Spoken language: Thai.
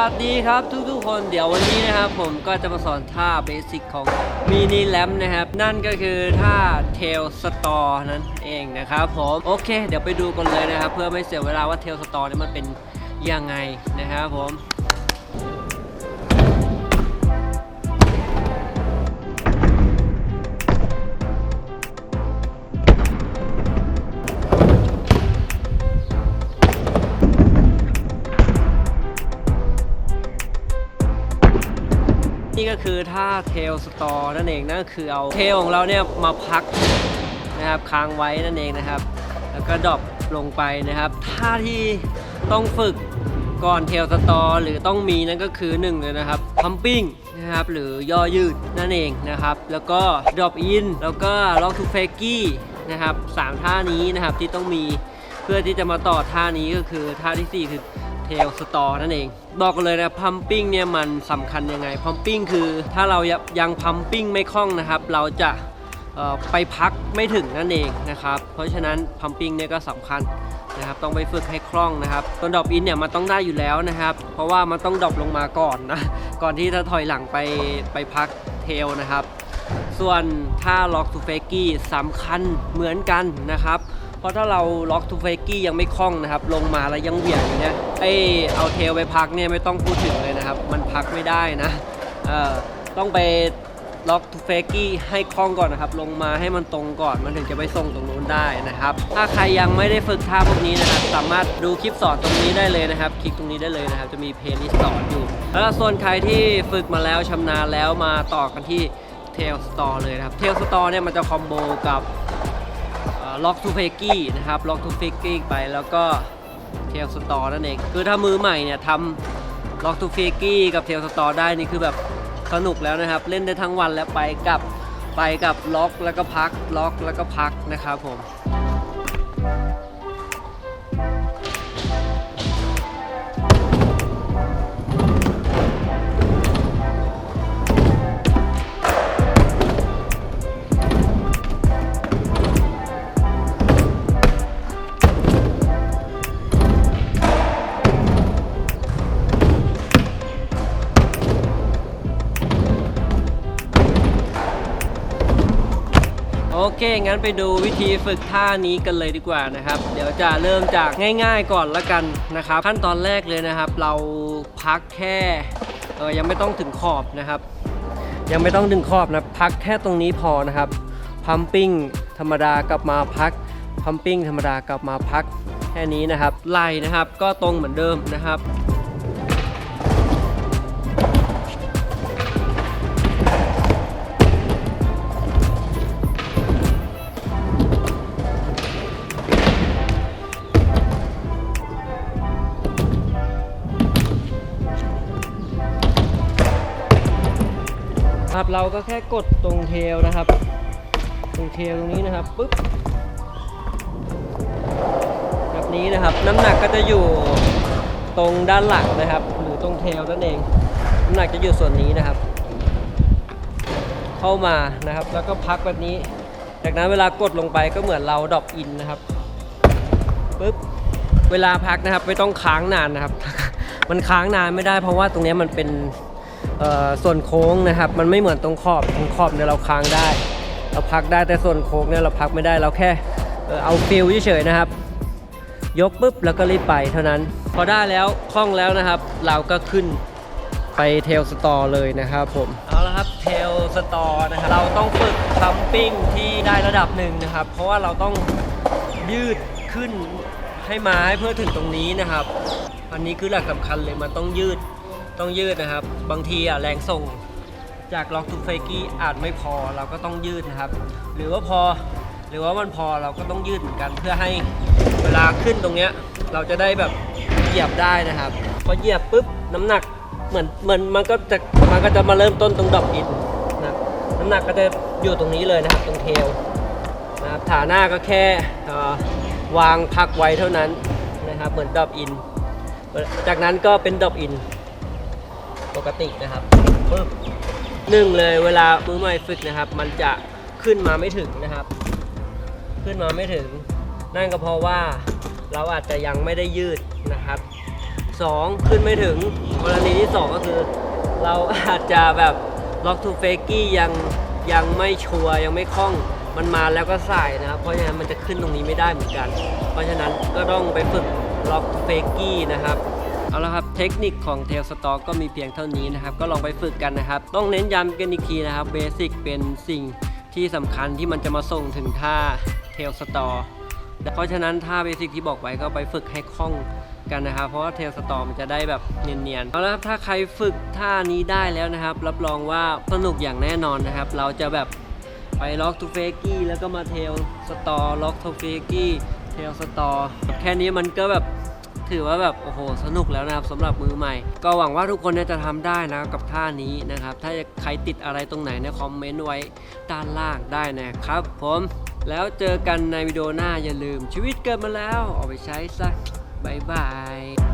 วัสดีครับทุกๆ คนเดี๋ยววันนี้นะครับผมก็จะมาสอนท่าเบสิกของมินิแลมนะครับ นั่นก็คือท่าเทลสตอร์นั่นเองนะครับผมโอเค เดี๋ยวไปดูกันเลยนะครับ เพื่อไม่เสียเวลาว่าเทลสตอร์นี่มันเป็นยังไงนะครับผม นี่ก็คือท่าเทลสตอร์นั่นเองนั่นก็คือเอาเทลของเราเนี่ยมาพักนะครับค้างไว้นั่นเองนะครับ แล้วก็ดรอปลงไปนะครับท่าที่ต้องฝึกก่อนเทลสตอร์หรือต้องมีนั่นก็คือหนึ่งเลยนะครับพัมปิ้งนะครับหรือย่อยืดนั่นเองนะครับ แล้วก็ดรอปอินแล้วก็ล็อกทูเฟกี้นะครับสามท่านี้นะครับที่ต้องมีเพื่อที่จะมาต่อท่านี้ก็คือท่าที่สี่คือ เทลสตอนั่นเองบอกกันเลยนะพัมปิ้งเนี่ยมันสำคัญยังไงพัมปิ้งคือถ้าเรายังพัมปิ้งไม่คล่องนะครับ เราจะไปพักไม่ถึงนั่นเองนะครับ เพราะฉะนั้นพัมปิ้งเนี่ยก็สำคัญนะครับต้องไปฝึกให้คล่องนะครับตัวดรอปอินเนี่ยมันต้องได้อยู่แล้วนะครับ เพราะว่ามันต้องดรอปลงมาก่อนนะก่อนที่จะถอยหลังไปไปพักเทลนะครับ ส่วนท่าล็อกทูเฟกี้สำคัญเหมือนกันนะครับ เพราะถ้าเราล็อกทูเฟกี้ยังไม่คล่องนะครับ ลงมาแล้วยังเหวี่ยงอย่างเนี้ยไอเอาเทลไปพักเนี่ยไม่ต้องพูดถึงเลยนะครับ มันพักไม่ได้นะเอ่อต้องไปล็อกทูเฟกี้ให้คล่องก่อนนะครับ ลงมาให้มันตรงก่อนมันถึงจะไปส่งตรงนู้นได้นะครับ ถ้าใครยังไม่ได้ฝึกท่าพวกนี้นะครับ สามารถดูคลิปสอนตรงนี้ได้เลยนะครับ คลิกตรงนี้ได้เลยนะครับ จะมีเพลย์ลิสต์สอนอยู่ แล้วส่วนใครที่ฝึกมาแล้วชำนาญแล้วมาต่อกันที่เทลสตอร์เลยนะครับเทลสตอร์เนี่ยมันจะคอมโบกับ ล็อกทูเฟกี้นะครับล็อกทูเฟกี้ไปแล้วก็เทลสตอร์นั่นเอง คือถ้ามือใหม่เนี่ยทำล็อกทูเฟกี้กับเทลสตอร์ได้นี่คือแบบสนุกแล้วนะครับ เล่นได้ทั้งวันแล้วไปกับไปกับล็อกแล้วก็พักล็อกแล้วก็พักนะครับผม โอเค งั้นไปดูวิธีฝึกท่านี้กันเลยดีกว่านะครับ เดี๋ยวจะเริ่มจากง่าย ๆ ก่อนละกันนะครับ ขั้นตอนแรกเลยนะครับ เราพักแค่เออยังไม่ต้องถึงขอบนะครับ ยังไม่ต้องถึงขอบนะพักแค่ตรงนี้พอนะครับพัมปิ้งธรรมดากลับมาพักพัมปิ้งธรรมดากลับมาพักแค่นี้นะครับไหล่นะครับ ก็ตรงเหมือนเดิมนะครับ เราก็แค่กดตรงเทลนะครับ ตรงเทลตรงนี้นะครับปุ๊บแบบนี้นะครับ น้ำหนักก็จะอยู่ตรงด้านหลังนะครับ หรือตรงเทลนั่นเองน้ำหนักจะอยู่ส่วนนี้นะครับ เข้ามานะครับ แล้วก็พักแบบนี้ จากนั้นเวลากดลงไปก็เหมือนเราดรอปอินนะครับปุ๊บเวลาพักนะครับ ไม่ต้องค้างนานนะครับ มันค้างนานไม่ได้เพราะว่าตรงนี้มันเป็น ส่วนโค้งนะครับ มันไม่เหมือนตรงขอบตรงขอบเนี่ยเราค้างได้ เราพักได้แต่ส่วนโค้งเนี่ยเราพักไม่ได้เราแค่เอาฟิลเฉยๆนะครับ ยกปุ๊บแล้วก็รีบไปเท่านั้น พอได้แล้วคล่องแล้วนะครับ เราก็ขึ้นไปเทลสตอเลยนะครับผมเอาละครับเทลสตอนะครับเราต้องฝึกทัมปิ้งที่ได้ระดับหนึ่งนะครับ เพราะว่าเราต้องยืดขึ้นให้ไม้เพื่อถึงตรงนี้นะครับ อันนี้คือหลักสำคัญเลยมันต้องยืด ต้องยืดนะครับ บางทีอะแรงส่งจากล็อกทูเฟกี้อาจไม่พอเราก็ต้องยืดนะครับ หรือว่าพอหรือว่ามันพอเราก็ต้องยืดเหมือนกัน เพื่อให้เวลาขึ้นตรงเนี้ยเราจะได้แบบเหยียบได้นะครับพอเหยียบปุ๊บน้ำหนักเหมือนเหมือนมันก็จะมันก็จะมาเริ่มต้นตรงดอกอินนะน้ำหนักก็จะอยู่ตรงนี้เลยนะครับตรงเทลนะครับฐาหน้าก็แค่วางพักไว้เท่านั้นนะครับเหมือนดอปอิน จากนั้นก็เป็นดอปอิน ปกตินะครับปึ๊บหนึ่งเลยเวลามือใหม่ฝึกนะครับ มันจะขึ้นมาไม่ถึงนะครับ ขึ้นมาไม่ถึง นั่นก็เพราะว่าเราอาจจะยังไม่ได้ยืดนะครับ 2 ขึ้นไม่ถึงกรณีที่ 2 ก็คือ เราอาจจะแบบล็อกทูเฟกี้ยังยังไม่ชัวยังไม่คล่องมันมาแล้วก็ใส่นะครับ เพราะฉะนั้นมันจะขึ้นตรงนี้ไม่ได้เหมือนกัน เพราะฉะนั้นก็ต้องไปฝึกล็อกทูเฟกี้นะครับ เอาละครับเทคนิคของเทลสตอก็มีเพียงเท่านี้นะครับ ก็ลองไปฝึกกันนะครับ ต้องเน้นย้ำกันอีกทีนะครับเบสิกเป็นสิ่งที่สำคัญที่มันจะมาส่งถึงท่าเทลสตอเพราะฉะนั้นท่าเบสิกที่บอกไว้ก็ไปฝึกให้คล่องกันนะครับ เพราะว่าเทลสตอมันจะได้แบบเนียนๆเอาละครับถ้าใครฝึกท่านี้ได้แล้วนะครับ รับรองว่าสนุกอย่างแน่นอนนะครับ เราจะแบบไปล็อกทูเฟกี้แล้วก็มาเทลสตอล็อกทูเฟกี้เทลสตอแค่นี้มันก็แบบ ถือว่าแบบโอ้โหสนุกแล้วนะครับสำหรับมือใหม่ ก็หวังว่าทุกคนเนี่ยจะทำได้นะกับท่านี้นะครับ ถ้าใครติดอะไรตรงไหนเนี่ยคอมเมนต์ไว้ด้านล่างได้นะครับผมแล้วเจอกันในวิดีโอหน้าอย่าลืมชีวิตเกิดมาแล้วเอาไปใช้ซะบ๊ายบาย